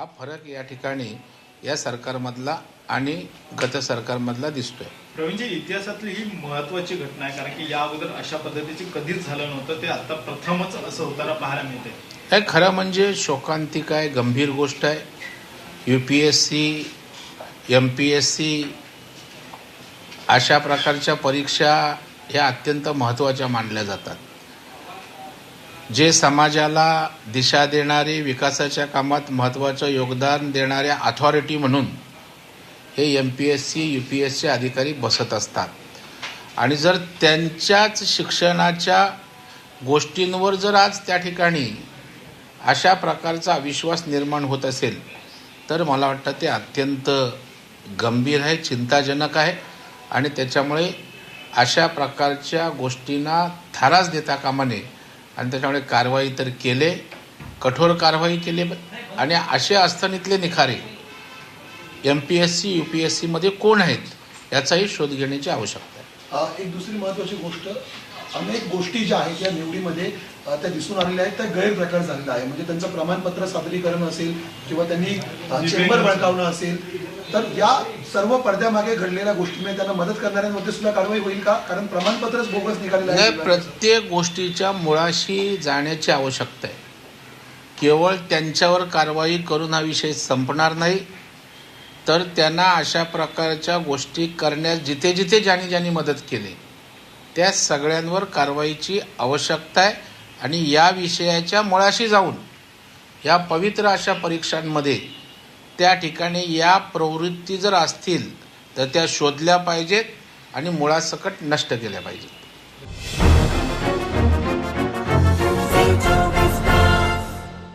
हा फरक या ठिकाणी या सरकारमधला आणि गत सरकारमधला दिसतोय. प्रवीणजी इतिहासातली ही महत्वाची घटना आहे कारण की या अगोदर अशा पद्धतीची कधीच झालं नव्हतं ते आता प्रथमच असं होताना पाहायला मिळते हे खरं म्हणजे शोकांतिक आहे गंभीर गोष्ट आहे. U P S C M P S C अशा प्रकारच्या परीक्षा ह्या अत्यंत महत्त्वाच्या मानल्या जातात. जे समाजाला दिशा देणारे विकासाच्या कामात महत्त्वाचं योगदान देणाऱ्या अथॉरिटी म्हणून हे M P S C U P S C अधिकारी बसत असतात. आणि जर त्यांच्याच शिक्षणाच्या गोष्टींवर जर आज त्या ठिकाणी अशा प्रकारचा अविश्वास निर्माण होत असेल तर मला वाटतं ते अत्यंत गंभीर आहे चिंताजनक आहे आणि त्याच्यामुळे अशा प्रकारच्या गोष्टींना थाराच देता कामा नये. आणि त्याच्यामुळे कारवाई तर केले कठोर कारवाई केली आणि असे अस्थानीतले निखारे M P S C U P S सीमध्ये कोण आहेत याचाही शोध घेण्याची आवश्यकता आहे. एक दुसरी महत्वाची गोष्ट अनेक गोष्टी ज्या आहेत या निवडीमध्ये त्या दिसून आलेल्या आहेत त्या गैरप्रकार झालेला आहे म्हणजे त्यांचं प्रमाणपत्र सादरीकरण असेल किंवा त्यांनी चेंबर बळकावणं असेल तर या सर्व पडद्यामागे घडलेल्या गोष्टींमध्ये त्यांना मदत करणाऱ्यांमध्ये सुद्धा कारवाई होईल का? कारण प्रमाणपत्रच बोगस निघालेलं नाही आहे प्रत्येक गोष्टीच्या मुळाशी जाण्याची आवश्यकता आहे. केवळ त्यांच्यावर कारवाई करून हा विषय संपणार नाही तर त्यांना अशा प्रकारच्या गोष्टी करण्यास जिथे जिथे ज्यांनी ज्यांनी मदत केली त्या सगळ्यांवर कारवाईची आवश्यकता आहे आणि या विषयाच्या मुळाशी जाऊन या पवित्र अशा परीक्षांमध्ये त्या ठिकाणी या प्रवृत्ती जर असतील तर त्या शोधल्या पाहिजेत आणि मुळासकट नष्ट केल्या पाहिजेत.